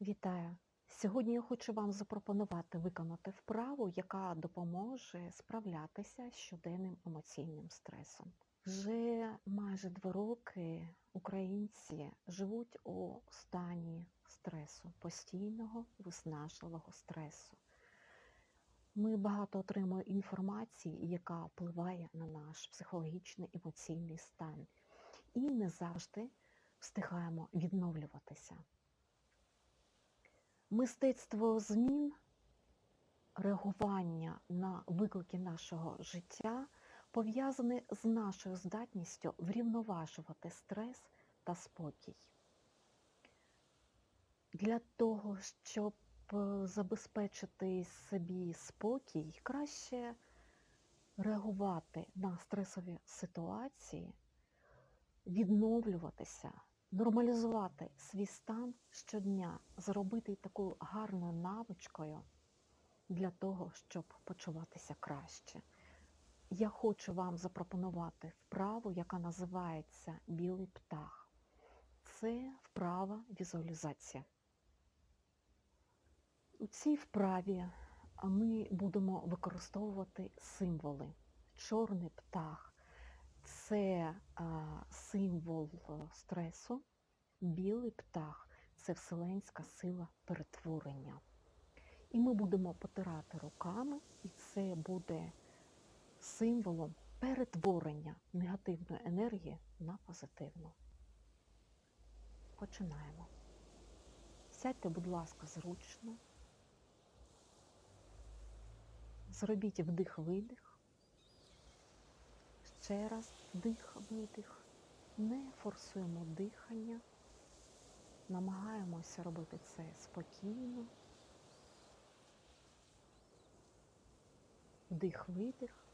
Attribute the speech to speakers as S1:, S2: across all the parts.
S1: Вітаю! Сьогодні я хочу вам запропонувати виконати вправу, яка допоможе справлятися з щоденним емоційним стресом. Вже майже два роки українці живуть у стані стресу, постійного виснажливого стресу. Ми багато отримуємо інформації, яка впливає на наш психологічний емоційний стан, і не завжди встигаємо відновлюватися. Мистецтво змін, реагування на виклики нашого життя пов'язане з нашою здатністю врівноважувати стрес та спокій. Для того, щоб е, забезпечити собі спокій, краще реагувати на стресові ситуації, відновлюватися, нормалізувати свій стан щодня, зробити такою гарною навичкою для того, щоб почуватися краще. Я хочу вам запропонувати вправу, яка називається Білий птах. Це вправа візуалізація. У цій вправі ми будемо використовувати символи. Чорний птах це символ е, стресу, білий птах це вселенська сила перетворення. І ми будемо потирати руками, і це буде символом перетворення негативної енергії на позитивну. Починаємо. Сядьте, будь ласка, зручно. Зробіть вдих-видих. Ще раз вдих-видих. Не форсуємо дихання. Намагаємося робити це спокійно. Вдих-видих.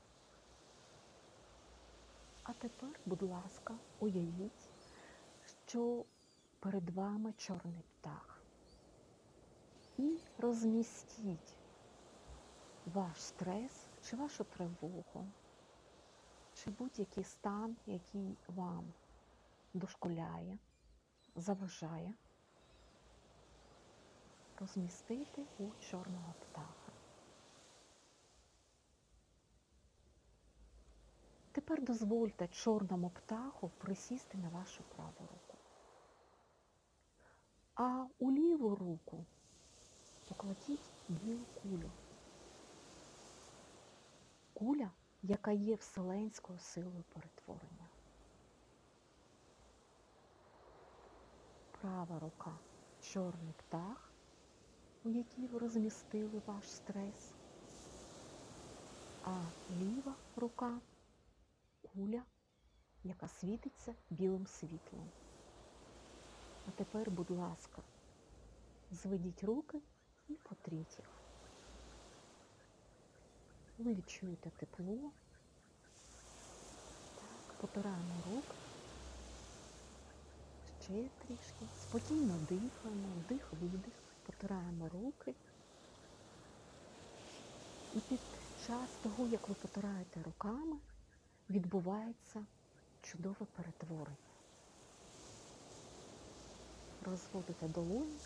S1: А тепер, будь ласка, уявіть, що перед вами чорний птах. І розмістіть ваш стрес чи вашу тривогу, чи будь-який стан, який вам дошкуляє, заважає, розмістити у чорного птаха. Тепер дозвольте чорному птаху присісти на вашу праву руку. А у ліву руку покладіть білу кулю. Куля, яка є вселенською силою перетворення. Права рука чорний птах, у якій ви розмістили ваш стрес, а ліва рука куля, яка світиться білим світлом. А тепер, будь ласка, зведіть руки і потріть їх. Ви відчуєте тепло. Так, потираємо руки. Ще трішки. Спокійно дихаємо, вдих-видих, потираємо руки. І під час того, як ви потираєте руками, відбувається чудове перетворення. Розводите долоні,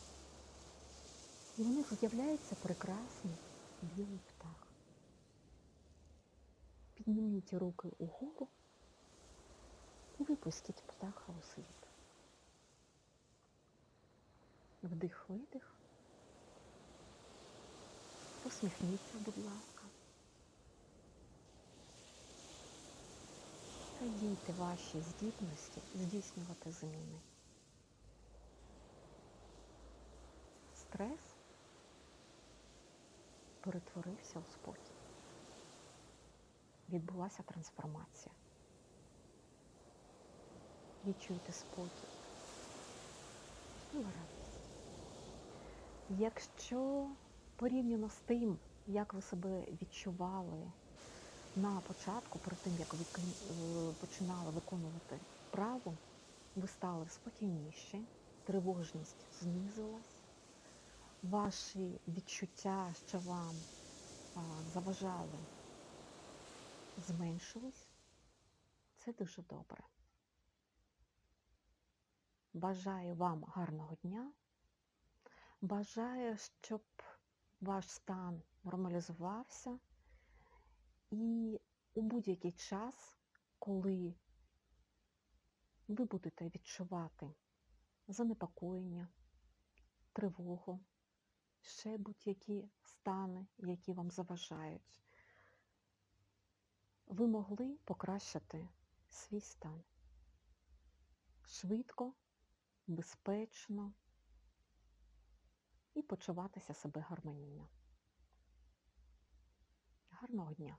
S1: і в них з'являється прекрасний білий птах. Підніміть руки угору і випустіть птаха у світ. Вдих-видих. Посміхніться, будь ласка. Радійте ваші здібності здійснювати зміни. Стрес перетворився у спокій. Відбулася трансформація. Відчуйте спокій і радість. Якщо порівняно з тим, як ви себе відчували на початку, перед тим, як ви е, починали виконувати вправу, ви стали спокійніші, тривожність знизилась, ваші відчуття, що вам заважали, зменшились. Це дуже добре. Бажаю вам гарного дня. Бажаю, щоб ваш стан нормалізувався і у будь-який час, коли ви будете відчувати занепокоєння, тривогу, ще будь-які стани, які вам заважають, ви могли покращити свій стан швидко, безпечно і почуватися себе гармонійно. Гарного дня!